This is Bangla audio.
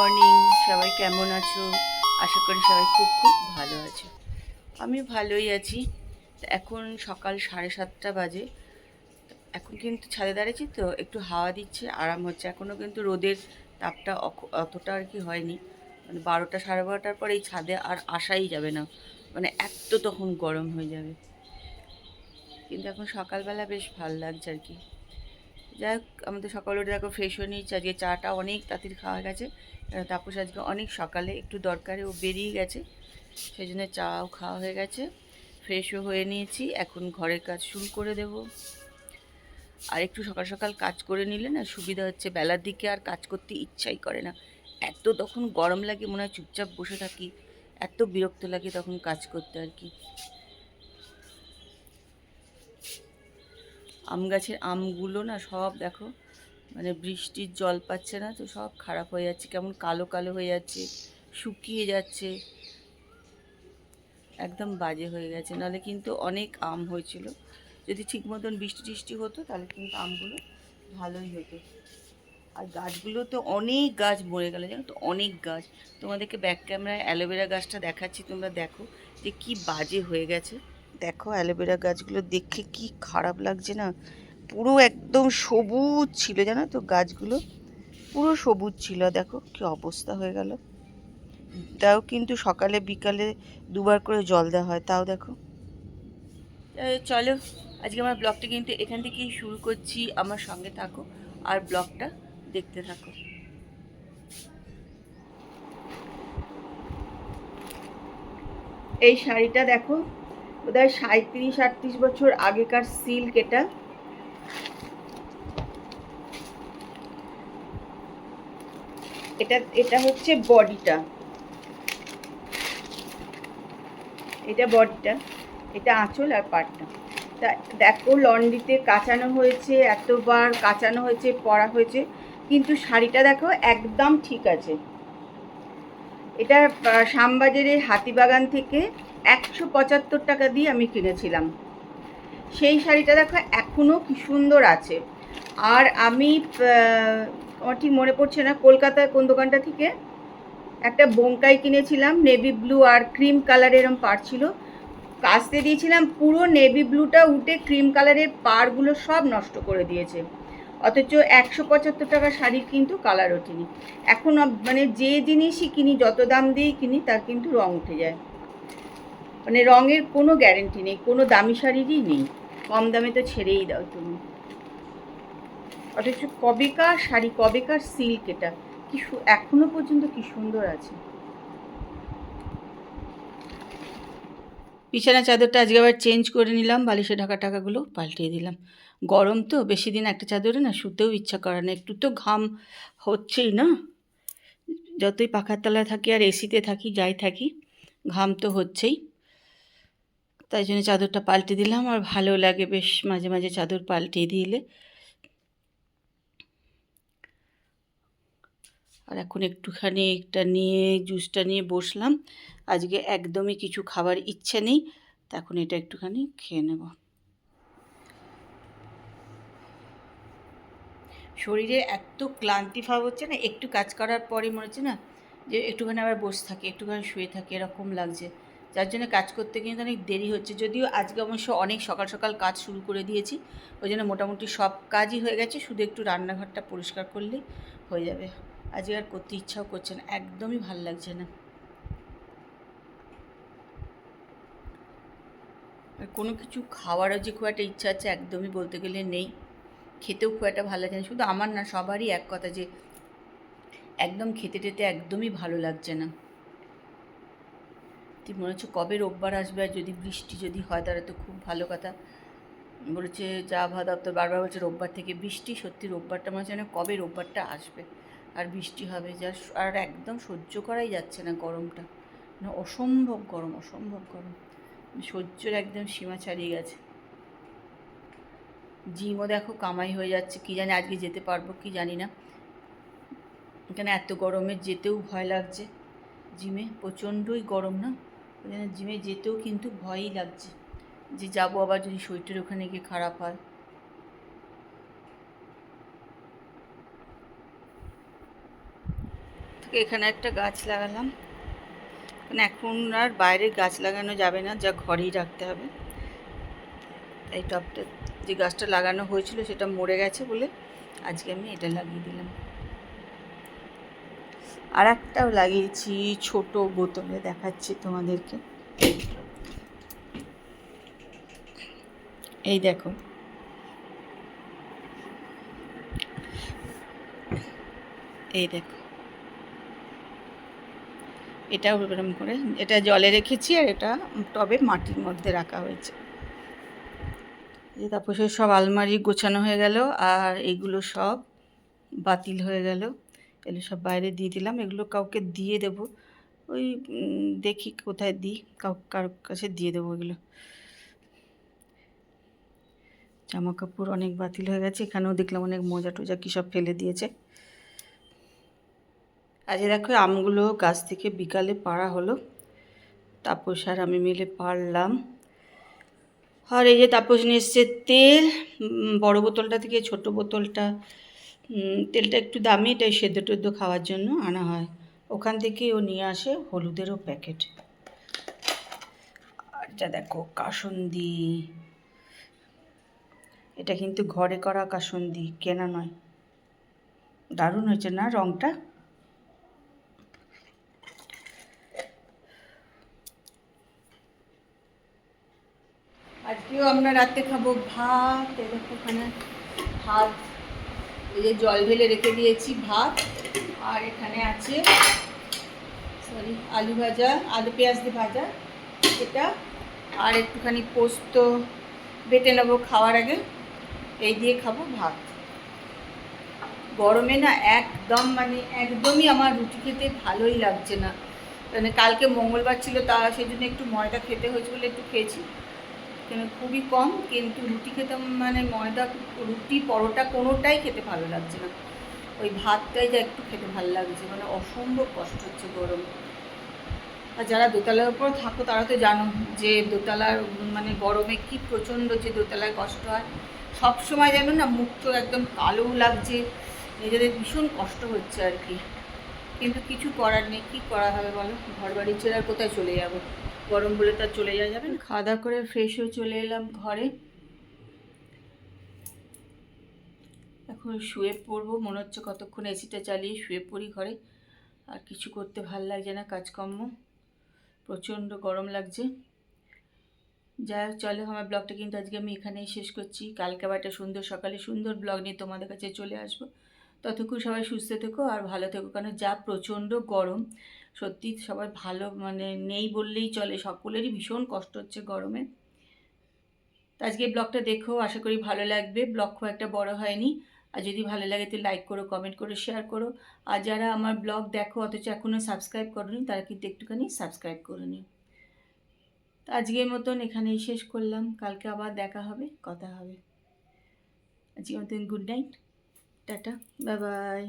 মর্নিং সবাই কেমন আছো? আশা করি সবাই খুব খুব ভালো আছো। আমি ভালোই আছি। এখন সকাল সাড়ে সাতটা বাজে। এখন কিন্তু ছাদে দাঁড়িয়েছি তো, একটু হাওয়া দিচ্ছে, আরাম হচ্ছে। এখনও কিন্তু রোদের তাপটা অতটা আর কি হয়নি। মানে বারোটা, সাড়ে বারোটার পর এই ছাদে আর আসাই যাবে না। মানে এত তখন গরম হয়ে যাবে। কিন্তু এখন সকালবেলা বেশ ভালো লাগছে আর কি। যাই হোক, আমাদের সকালে উঠে দেখো ফ্রেশ হয়ে নিয়েছি। আজকে চাটা অনেক তাড়াতাড়ি খাওয়া গেছে। তাপস আজকে অনেক সকালে একটু দরকারে ও বেরিয়ে গেছে। সেই জন্য চাও খাওয়া হয়ে গেছে। ফ্রেশও হয়ে নিয়েছি। এখন ঘরের কাজ শুরু করে দেব। আর একটু সকাল সকাল কাজ করে নিলে না সুবিধা হচ্ছে। বেলার দিকে আর কাজ করতে ইচ্ছাই করে না। এত তখন গরম লাগে, মনে হয় চুপচাপ বসে থাকি। এত বিরক্ত লাগে তখন কাজ করতে আর কি। আম গাছের আমগুলো না সব দেখো মানে বৃষ্টির জল পাচ্ছে না তো সব খারাপ হয়ে যাচ্ছে, কেমন কালো কালো হয়ে যাচ্ছে, শুকিয়ে যাচ্ছে। একদম বাজে হয়ে গেছে, নাহলে কিন্তু অনেক আম হয়েছিল। যদি ঠিক মতন বৃষ্টি টিষ্টি হতো, তাহলে কিন্তু আমগুলো ভালোই হতো। আর গাছগুলো তো অনেক গাছ মরে গেল, জানো তো? অনেক গাছ। তোমাদেরকে ব্যাক ক্যামেরায় অ্যালোভেরা গাছটা দেখাচ্ছি, তোমরা দেখো যে কি বাজে হয়ে গেছে। দেখো অ্যালোভেরা গাছগুলো দেখে কি খারাপ লাগছে না? পুরো একদম সবুজ ছিল, জানো তো গাছগুলো? পুরো সবুজ ছিল, দেখো কি অবস্থা হয়ে গেল। তাও কিন্তু সকালে বিকালে দুবার করে জল দেওয়া হয়, তাও দেখো। চলো, আজকে আমার ব্লগটা কিন্তু এখান থেকেই শুরু করছি, আমার সঙ্গে থাকো আর ব্লগটা দেখতে থাকো। এই শাড়িটা দেখো বোধহয় সাঁত্রিশ আটত্রিশ বছর আগেকার সিল্ক এটা। এটা এটা হচ্ছে বডিটা। এটা বডিটা, এটা আঁচল আর পাটটা। তা দেখো লন্ড্রিতে কাচানো হয়েছে, এতবার কাচানো হয়েছে, পরা হয়েছে, কিন্তু শাড়িটা দেখো একদম ঠিক আছে। এটা শ্যামবাজারের হাতিবাগান থেকে একশো পঁচাত্তর টাকা দিয়ে আমি কিনেছিলাম। সেই শাড়িটা দেখো এখনও কি সুন্দর আছে। আর আমি আমার ঠিক মনে পড়ছে না কলকাতায় কোন দোকানটা থেকে? একটা বোমকাই কিনেছিলাম, নেভি ব্লু আর ক্রিম কালারের এরম পার ছিল। কাচতে দিয়েছিলাম, পুরো নেভি ব্লুটা উঠে ক্রিম কালারের পারগুলো সব নষ্ট করে দিয়েছে। অথচ একশো পঁচাত্তর টাকা শাড়ির কিন্তু কালার ওঠেনি। এখন মানে যে জিনিসই কিনি, যত দাম দিয়েই কিনি, তার কিন্তু রং উঠে যায়। মানে রঙের কোনো গ্যারেন্টি নেই, কোনো দামি শাড়িরই নেই। কম দামে তো ছেড়েই দাও তুমি। অথচ কবেকার শাড়ি, কবেকার সিল্ক এটা, কি এখনও পর্যন্ত কি সুন্দর আছে। বিছানা চাদরটা আজকে আবার চেঞ্জ করে নিলাম, বালিশে ঢাকা টাকাগুলো পাল্টিয়ে দিলাম। গরম তো, বেশি দিন একটা চাদরে না শুতেও ইচ্ছা করে না, একটু তো ঘাম হচ্ছেই না। যতই পাখার তলায় থাকি আর এসিতে থাকি, যাই থাকি, ঘাম তো হচ্ছেই। তাই জন্য চাদরটা পাল্টে দিলাম, আর ভালো লাগে বেশ মাঝে মাঝে চাদর পাল্টিয়ে দিলে। আর এখন একটুখানি একটা নিয়ে, জুসটা নিয়ে বসলাম। আজকে একদমই কিছু খাবার ইচ্ছে নেই, তা এখন এটা একটুখানি খেয়ে নেব। শরীরে এত ক্লান্তি ভাব হচ্ছে না, একটু কাজ করার পরে মনে হচ্ছে না যে একটুখানি আবার বসে থাকি, একটুখানি শুয়ে থাকি, এরকম লাগছে। যার জন্য কাজ করতে কিন্তু অনেক দেরি হচ্ছে। যদিও আজকে অবশ্য অনেক সকাল সকাল কাজ শুরু করে দিয়েছি, ওই জন্য মোটামুটি সব কাজই হয়ে গেছে, শুধু একটু রান্নাঘরটা পরিষ্কার করলেই হয়ে যাবে। আজকে আর করতে ইচ্ছাও করছে না, একদমই ভালো লাগছে না। আর কোনো কিছু খাওয়ারও যে খুব একটা ইচ্ছা আছে একদমই বলতে গেলে নেই। খেতেও খুব একটা ভালো লাগছে না, শুধু আমার না সবারই এক কথা যে, একদম খেতে টেতে একদমই ভালো লাগছে না। তুই মনে হচ্ছে কবে রোববার আসবে আর যদি বৃষ্টি যদি হয় তাহলে তো খুব ভালো কথা। বলেছে যা আবহাওয়া দপ্তর বারবার বলছে রোববার থেকে বৃষ্টি, সত্যি রোববারটা মনে হচ্ছে না কবে রোববারটা আসবে। আর বৃষ্টি হবে যা আর একদম সহ্য করাই যাচ্ছে না গরমটা। না, অসম্ভব গরম অসম্ভব গরম। সহ্যের একদম সীমা ছাড়িয়ে গেছে। জিমও দেখো কামাই হয়ে যাচ্ছে, কি জানি আজকে যেতে পারব কি জানি না। এখানে এত গরমে যেতেও ভয় লাগছে। জিমে প্রচণ্ডই গরম না? ওই জন্য জিমে যেতেও কিন্তু ভয়ই লাগছে যে যাব আবার যদি শরীরটার ওখানে গিয়ে খারাপ হয়। এখানে একটা গাছ লাগালাম। মানে এখন আর বাইরে গাছ লাগানো যাবে না, যা ঘরেই রাখতে হবে। এই টবটা যে গাছটা লাগানো হয়েছিল সেটা মরে গেছে বলে আজকে আমি এটা লাগিয়ে দিলাম। আর একটাও লাগিয়েছি ছোট বোতলে দেখাচ্ছি তোমাদেরকে। এই দেখো। এই দেখো। এটাও এরকম করে, এটা জলে রেখেছি আর এটা টবে মাটির মধ্যে রাখা হয়েছে। এই তারপর সব আলমারি গোছানো হয়ে গেল আর এইগুলো সব বাতিল হয়ে গেল। এগুলো সব বাইরে দিয়ে দিলাম, এগুলো কাউকে দিয়ে দেব। ওই দেখি কোথায় দিই, কাউ কারোর কাছে দিয়ে দেবো এগুলো জামা কাপড় অনেক বাতিল হয়ে গেছে, এখানেও দেখলাম অনেক মোজা টোজা কী সব ফেলে দিয়েছে। আজকে দেখো, আমগুলো গাছ থেকে বিকালে পাড়া হলো। তাপস আর আমি মিলে পারলাম আর এই যে তাপস নিয়ে এসছে তেল বড় বোতলটা থেকে ছোট বোতলটা। তেলটা একটু দামি, এটাই সেদ্ধ টেদ্ধ খাওয়ার জন্য আনা হয়। ওখান থেকে ও নিয়ে আসে হলুদেরও প্যাকেট। আর এটা দেখো, কাসন্দি। এটা কিন্তু ঘরে করা কাসন্দি, কেনা নয়। দারুণ হয়েছে না রঙটা আজকেও আমরা রাতে খাব ভাত ওখানে ভাত। এই যে জল ঢেলে রেখে দিয়েছি ভাত। আর এখানে আছে সরি আলু ভাজা, আলু পেঁয়াজ দিয়ে ভাজা এটা। আর একটুখানি পোস্ত বেটে নেব খাওয়ার আগে। এই দিয়ে খাব ভাত। গরমে না একদম মানে একদমই আমার রুটি খেতে ভালোই লাগছে না। মানে কালকে মঙ্গলবার ছিল তা, সেই জন্য একটু ময়দা খেতে হয়েছে বলে একটু খেয়েছি। কিন্তু খুবই কম, কিন্তু রুটি খেতে মানে ময়দা, রুটি, পরোটা কোনোটাই খেতে ভালো লাগছে না। ওই ভাতটাই যা একটু খেতে ভালো লাগছে মানে অসম্ভব কষ্ট হচ্ছে গরম। আর যারা দোতলার উপর থাকো, তারা তো জানো যে দোতলার মানে গরমে কি প্রচণ্ড যে দোতলায় কষ্ট হয়। সব সময় যেন না মুখ চোখ একদম কালো লাগছে, নিজেদের ভীষণ কষ্ট হচ্ছে আর কি। কিন্তু কিছু করার নেই, কী করা হবে বলো? ঘর বাড়ি ছেড়ে আর কোথায় চলে যাব? গরম বলে তার চলে যাওয়া যাবে না। খাওয়া দাওয়া করে ফ্রেশ হয়ে চলে এলাম ঘরে। এখন শুয়ে পড়ব, মনে হচ্ছে কতক্ষণ এসিটা চালিয়ে শুয়ে পড়ি ঘরে। আর কিছু করতে ভালো লাগছে না, কাজকর্ম। প্রচণ্ড গরম লাগছে। যাই হোক, চলে আমার ব্লগটা কিন্তু আজকে আমি এখানেই শেষ করছি। কালকে আবার একটা সুন্দর, সকালে সুন্দর ব্লগ নিয়ে তোমাদের কাছে চলে আসব। ততক্ষণ সবাই সুস্থ থেকো আর ভালো থেকো। কারণ যা প্রচণ্ড গরম, সত্যি সবাই ভালো মানে নেই বললেই চলে, সকলেরই ভীষণ কষ্ট হচ্ছে গরমে। তো আজকে ব্লগটা দেখো, আশা করি ভালো লাগবে। ব্লগ খুব একটা বড় হয়নি। আর যদি ভালো লাগে তো লাইক করো কমেন্ট করো শেয়ার করো। আর যারা আমার ব্লগ দেখো, অথচ এখনও সাবস্ক্রাইব করোনি, তারা কিন্তু একটুখানি সাবস্ক্রাইব করে নিও। তো আজকের মতন এখানেই শেষ করলাম। কালকে আবার দেখা হবে, কথা হবে। আজকের মতন good night tata bye bye.